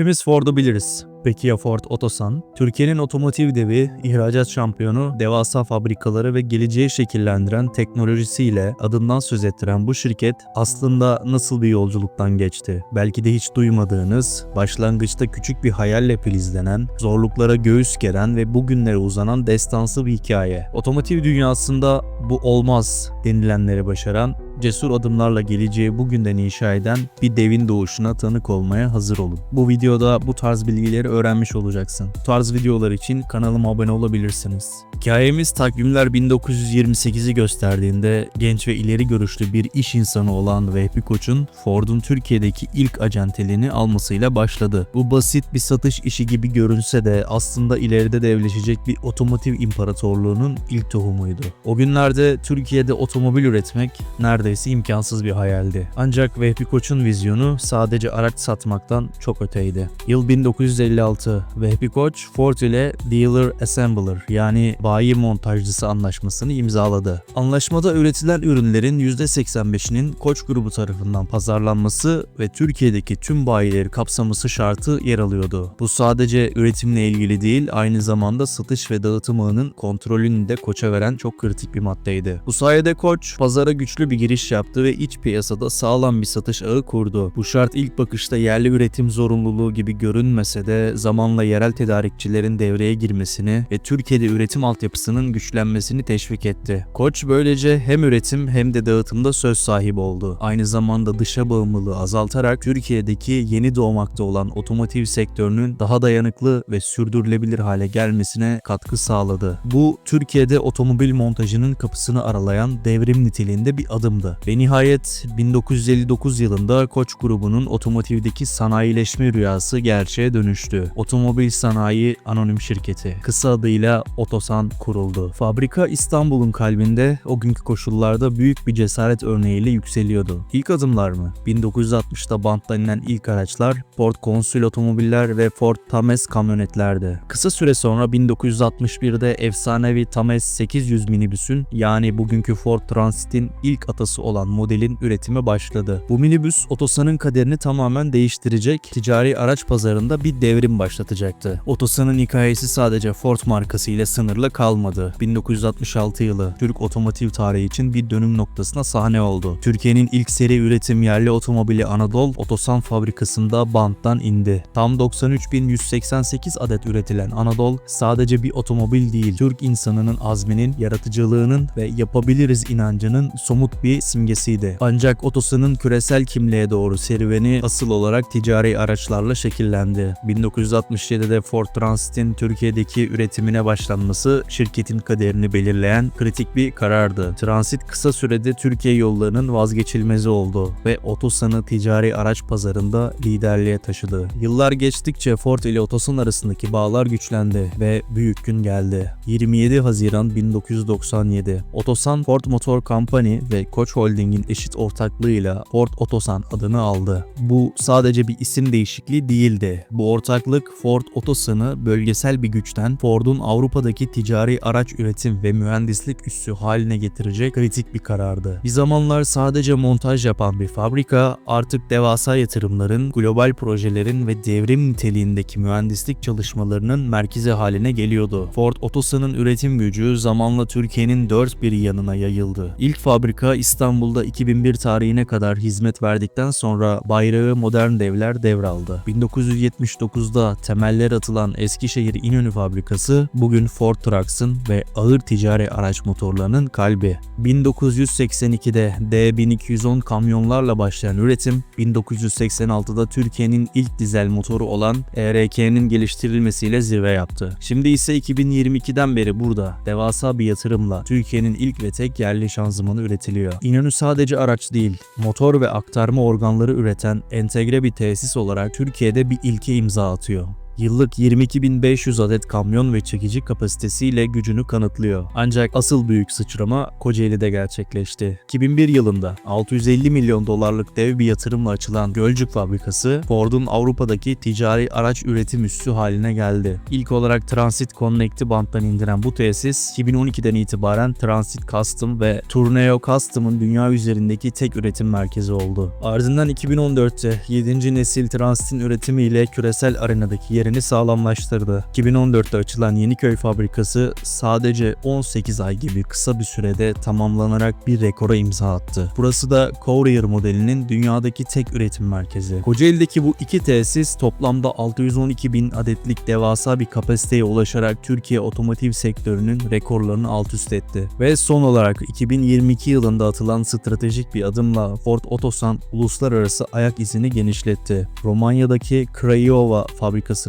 Hepimiz Ford'u biliriz. Peki ya Ford Otosan? Türkiye'nin otomotiv devi, ihracat şampiyonu, devasa fabrikaları ve geleceği şekillendiren teknolojisiyle adından söz ettiren bu şirket aslında nasıl bir yolculuktan geçti? Belki de hiç duymadığınız, başlangıçta küçük bir hayalle filizlenen, zorluklara göğüs geren ve bugünlere uzanan destansı bir hikaye. Otomotiv dünyasında bu olmaz denilenleri başaran cesur adımlarla geleceği bugünden inşa eden bir devin doğuşuna tanık olmaya hazır olun. Bu videoda bu tarz bilgileri öğrenmiş olacaksın. Bu tarz videolar için kanalıma abone olabilirsiniz. Hikayemiz takvimler 1928'i gösterdiğinde genç ve ileri görüşlü bir iş insanı olan Vehbi Koç'un Ford'un Türkiye'deki ilk acenteliğini almasıyla başladı. Bu basit bir satış işi gibi görünse de aslında ileride devleşecek bir otomotiv imparatorluğunun ilk tohumuydu. O günlerde Türkiye'de otomobil üretmek neredeyse imkansız bir hayaldi. Ancak Vehbi Koç'un vizyonu sadece araç satmaktan çok öteydi. Yıl 1956 Vehbi Koç Ford ile Dealer Assembler yani bayi montajcısı anlaşmasını imzaladı. Anlaşmada üretilen ürünlerin %85'inin Koç grubu tarafından pazarlanması ve Türkiye'deki tüm bayileri kapsaması şartı yer alıyordu. Bu sadece üretimle ilgili değil, aynı zamanda satış ve dağıtım ağının kontrolünü de Koç'a veren çok kritik bir maddeydi. Bu sayede Koç pazara güçlü bir giriş yaptı ve iç piyasada sağlam bir satış ağı kurdu. Bu şart ilk bakışta yerli üretim zorunluluğu gibi görünmese de zamanla yerel tedarikçilerin devreye girmesini ve Türkiye'de üretim altyapısının güçlenmesini teşvik etti. Koç böylece hem üretim hem de dağıtımda söz sahibi oldu. Aynı zamanda dışa bağımlılığı azaltarak Türkiye'deki yeni doğmakta olan otomotiv sektörünün daha dayanıklı ve sürdürülebilir hale gelmesine katkı sağladı. Bu Türkiye'de otomobil montajının kapısını aralayan devrim niteliğinde bir adımdı. Ve nihayet 1959 yılında Koç grubunun otomotivdeki sanayileşme rüyası gerçeğe dönüştü. Otomobil Sanayi Anonim Şirketi, kısa adıyla Otosan kuruldu. Fabrika İstanbul'un kalbinde o günkü koşullarda büyük bir cesaret örneğiyle yükseliyordu. İlk adımlar mı? 1960'ta bantlanilen ilk araçlar Ford Consul otomobiller ve Ford Tames kamyonetlerdi. Kısa süre sonra 1961'de efsanevi Tames 800 minibüsün yani bugünkü Ford Transit'in ilk atası olan modelin üretimi başladı. Bu minibüs Otosan'ın kaderini tamamen değiştirecek, ticari araç pazarında bir devrim başlatacaktı. Otosan'ın hikayesi sadece Ford markası ile sınırlı kalmadı. 1966 yılı Türk otomotiv tarihi için bir dönüm noktasına sahne oldu. Türkiye'nin ilk seri üretim yerli otomobili Anadolu Otosan fabrikasında banttan indi. Tam 93.188 adet üretilen Anadolu sadece bir otomobil değil, Türk insanının azminin, yaratıcılığının ve yapabiliriz inancının somut bir simgesiydi. Ancak Otosan'ın küresel kimliğe doğru serüveni asıl olarak ticari araçlarla şekillendi. 1967'de Ford Transit'in Türkiye'deki üretimine başlanması şirketin kaderini belirleyen kritik bir karardı. Transit kısa sürede Türkiye yollarının vazgeçilmezi oldu ve Otosan'ı ticari araç pazarında liderliğe taşıdı. Yıllar geçtikçe Ford ile Otosan arasındaki bağlar güçlendi ve büyük gün geldi. 27 Haziran 1997 Otosan Ford Motor Company ve Koç Holding'in eşit ortaklığıyla Ford Otosan adını aldı. Bu sadece bir isim değişikliği değildi. Bu ortaklık Ford Otosan'ı bölgesel bir güçten Ford'un Avrupa'daki ticari araç üretim ve mühendislik üssü haline getirecek kritik bir karardı. Bir zamanlar sadece montaj yapan bir fabrika artık devasa yatırımların, global projelerin ve devrim niteliğindeki mühendislik çalışmalarının merkezi haline geliyordu. Ford Otosan'ın üretim gücü zamanla Türkiye'nin dört bir yanına yayıldı. İlk fabrika İstanbul'da 2001 tarihine kadar hizmet verdikten sonra bayrağı modern devler devraldı. 1979'da temeller atılan Eskişehir İnönü fabrikası bugün Ford Trucks'ın ve ağır ticari araç motorlarının kalbi. 1982'de D1210 kamyonlarla başlayan üretim 1986'da Türkiye'nin ilk dizel motoru olan ERK'nin geliştirilmesiyle zirve yaptı. Şimdi ise 2022'den beri burada devasa bir yatırımla Türkiye'nin ilk ve tek yerli şanzımanı üretiliyor. İnönü sadece araç değil, motor ve aktarma organları üreten entegre bir tesis olarak Türkiye'de bir ilke imza atıyor. Yıllık 22.500 adet kamyon ve çekici kapasitesiyle gücünü kanıtlıyor. Ancak asıl büyük sıçrama Kocaeli'de gerçekleşti. 2001 yılında 650 milyon dolarlık dev bir yatırımla açılan Gölcük fabrikası Ford'un Avrupa'daki ticari araç üretim üssü haline geldi. İlk olarak Transit Connect'i banttan indiren bu tesis 2012'den itibaren Transit Custom ve Tourneo Custom'ın dünya üzerindeki tek üretim merkezi oldu. Ardından 2014'te 7. nesil Transit'in üretimiyle küresel arenadaki yerini sağlamlaştırdı. 2014'te açılan Yeniköy fabrikası sadece 18 ay gibi kısa bir sürede tamamlanarak bir rekora imza attı. Burası da Courier modelinin dünyadaki tek üretim merkezi. Kocaeli'deki bu iki tesis toplamda 612 bin adetlik devasa bir kapasiteye ulaşarak Türkiye otomotiv sektörünün rekorlarını alt üst etti. Ve son olarak 2022 yılında atılan stratejik bir adımla Ford Otosan uluslararası ayak izini genişletti. Romanya'daki Craiova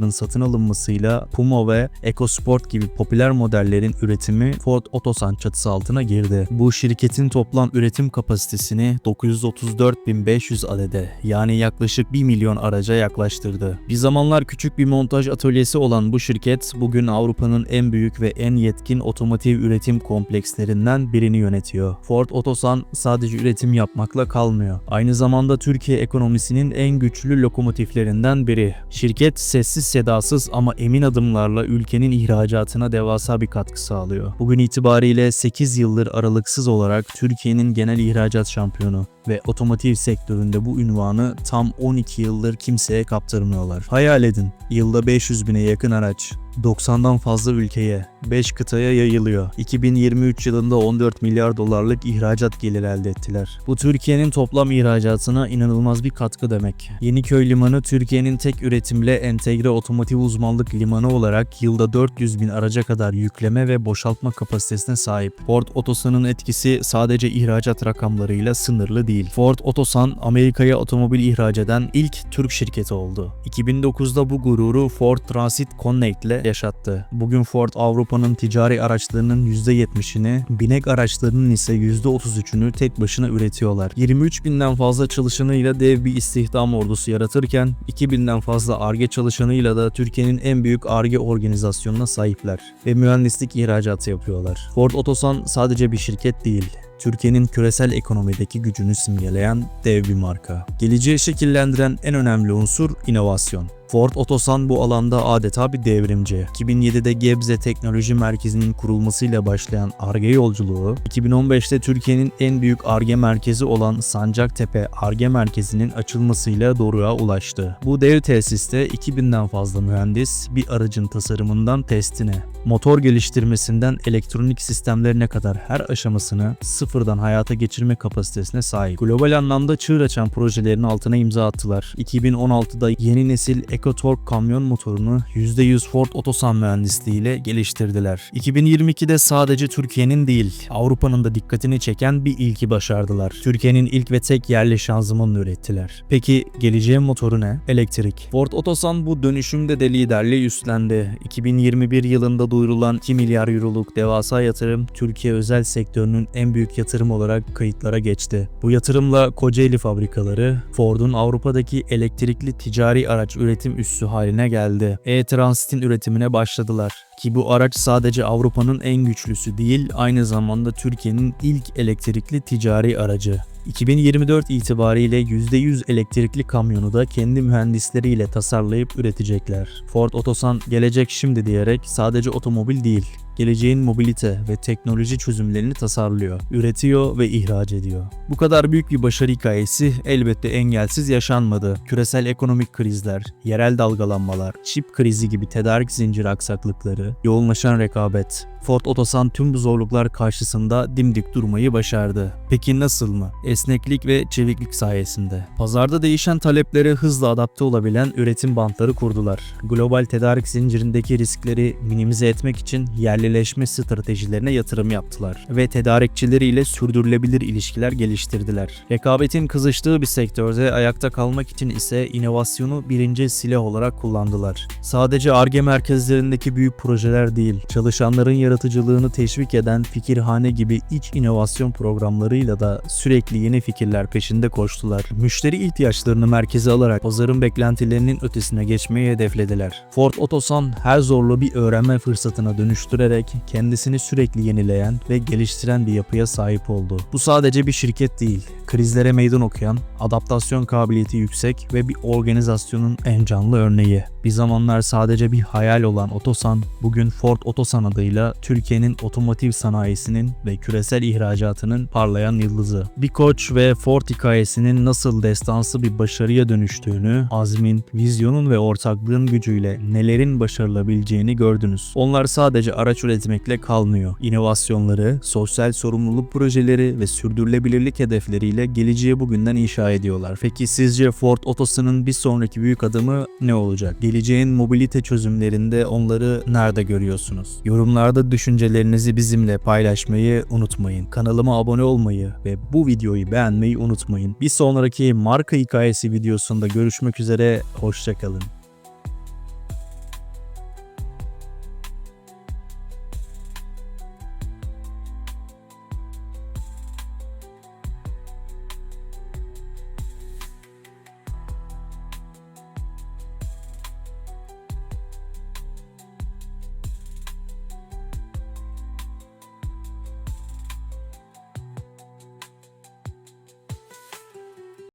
fabrikasının satın alınmasıyla Puma ve EcoSport gibi popüler modellerin üretimi Ford Otosan çatısı altına girdi. Bu şirketin toplam üretim kapasitesini 934.500 adede yani yaklaşık 1 milyon araca yaklaştırdı. Bir zamanlar küçük bir montaj atölyesi olan bu şirket bugün Avrupa'nın en büyük ve en yetkin otomotiv üretim komplekslerinden birini yönetiyor. Ford Otosan sadece üretim yapmakla kalmıyor. Aynı zamanda Türkiye ekonomisinin en güçlü lokomotiflerinden biri. Şirket sessiz sedasız ama emin adımlarla ülkenin ihracatına devasa bir katkı sağlıyor. Bugün itibariyle 8 yıldır aralıksız olarak Türkiye'nin genel ihracat şampiyonu ve otomotiv sektöründe bu ünvanı tam 12 yıldır kimseye kaptırmıyorlar. Hayal edin, yılda 500 bine yakın araç, 90'dan fazla ülkeye, 5 kıtaya yayılıyor. 2023 yılında 14 milyar dolarlık ihracat geliri elde ettiler. Bu Türkiye'nin toplam ihracatına inanılmaz bir katkı demek. Yeniköy Limanı Türkiye'nin tek üretimle entegre otomotiv uzmanlık limanı olarak yılda 400 bin araca kadar yükleme ve boşaltma kapasitesine sahip. Ford Otosan'ın etkisi sadece ihracat rakamlarıyla sınırlı değil. Ford Otosan Amerika'ya otomobil ihraç eden ilk Türk şirketi oldu. 2009'da bu gururu Ford Transit Connect ile yaşattı. Bugün Ford Avrupa'nın ticari araçlarının %70'ini, binek araçlarının ise %33'ünü tek başına üretiyorlar. 23 binden fazla çalışanıyla dev bir istihdam ordusu yaratırken 2000'den fazla ARGE çalışanıyla da Türkiye'nin en büyük ARGE organizasyonuna sahipler ve mühendislik ihracatı yapıyorlar. Ford Otosan sadece bir şirket değil, Türkiye'nin küresel ekonomideki gücünü simgeleyen dev bir marka. Geleceği şekillendiren en önemli unsur inovasyon. Ford Otosan bu alanda adeta bir devrimci. 2007'de Gebze Teknoloji Merkezi'nin kurulmasıyla başlayan ARGE yolculuğu, 2015'te Türkiye'nin en büyük ARGE merkezi olan Sancaktepe ARGE Merkezi'nin açılmasıyla doğruya ulaştı. Bu dev tesiste 2000'den fazla mühendis bir aracın tasarımından testine, motor geliştirmesinden elektronik sistemlerine kadar her aşamasını sıfırdan hayata geçirme kapasitesine sahip. Global anlamda çığır açan projelerin altına imza attılar. 2016'da yeni nesil EcoTorque kamyon motorunu %100 Ford Otosan mühendisliğiyle geliştirdiler. 2022'de sadece Türkiye'nin değil, Avrupa'nın da dikkatini çeken bir ilki başardılar. Türkiye'nin ilk ve tek yerli şanzımanını ürettiler. Peki geleceğin motoru ne? Elektrik. Ford Otosan bu dönüşümde de liderliği üstlendi. 2021 yılında duyurulan 2 milyar euroluk devasa yatırım Türkiye özel sektörünün en büyük yatırım olarak kayıtlara geçti. Bu yatırımla Kocaeli fabrikaları Ford'un Avrupa'daki elektrikli ticari araç üretim üssü haline geldi. E-Transit'in üretimine başladılar. Ki bu araç sadece Avrupa'nın en güçlüsü değil, aynı zamanda Türkiye'nin ilk elektrikli ticari aracı. 2024 itibariyle %100 elektrikli kamyonu da kendi mühendisleriyle tasarlayıp üretecekler. Ford Otosan gelecek şimdi diyerek sadece otomobil değil, geleceğin mobilite ve teknoloji çözümlerini tasarlıyor, üretiyor ve ihraç ediyor. Bu kadar büyük bir başarı hikayesi elbette engelsiz yaşanmadı. Küresel ekonomik krizler, yerel dalgalanmalar, çip krizi gibi tedarik zinciri aksaklıkları, yoğunlaşan rekabet, Ford Otosan tüm bu zorluklar karşısında dimdik durmayı başardı. Peki nasıl mı? Esneklik ve çeviklik sayesinde. Pazarda değişen taleplere hızla adapte olabilen üretim bantları kurdular. Global tedarik zincirindeki riskleri minimize etmek için yerlileşme stratejilerine yatırım yaptılar ve tedarikçileriyle sürdürülebilir ilişkiler geliştirdiler. Rekabetin kızıştığı bir sektörde ayakta kalmak için ise inovasyonu birinci silah olarak kullandılar. Sadece ARGE merkezlerindeki büyük projeler değil, çalışanların yaratıcılığını teşvik eden Fikirhane gibi iç inovasyon programlarıyla da sürekli yeni fikirler peşinde koştular. Müşteri ihtiyaçlarını merkeze alarak pazarın beklentilerinin ötesine geçmeyi hedeflediler. Ford Otosan her zorlu bir öğrenme fırsatına dönüştürerek kendisini sürekli yenileyen ve geliştiren bir yapıya sahip oldu. Bu sadece bir şirket değil, krizlere meydan okuyan, adaptasyon kabiliyeti yüksek ve bir organizasyonun en canlı örneği. Bir zamanlar sadece bir hayal olan Otosan, bugün Ford Otosan adıyla Türkiye'nin otomotiv sanayisinin ve küresel ihracatının parlayan yıldızı. Bir koç ve Ford hikayesinin nasıl destansı bir başarıya dönüştüğünü, azmin, vizyonun ve ortaklığın gücüyle nelerin başarılabileceğini gördünüz. Onlar sadece araç üretmekle kalmıyor. İnovasyonları, sosyal sorumluluk projeleri ve sürdürülebilirlik hedefleriyle geleceği bugünden inşa ediyorlar. Peki sizce Ford Otosan'ın bir sonraki büyük adımı ne olacak? Geleceğin mobilite çözümlerinde onları nerede görüyorsunuz? Yorumlarda düşüncelerinizi bizimle paylaşmayı unutmayın. Kanalıma abone olmayı ve bu videoyu beğenmeyi unutmayın. Bir sonraki marka hikayesi videosunda görüşmek üzere, hoşçakalın.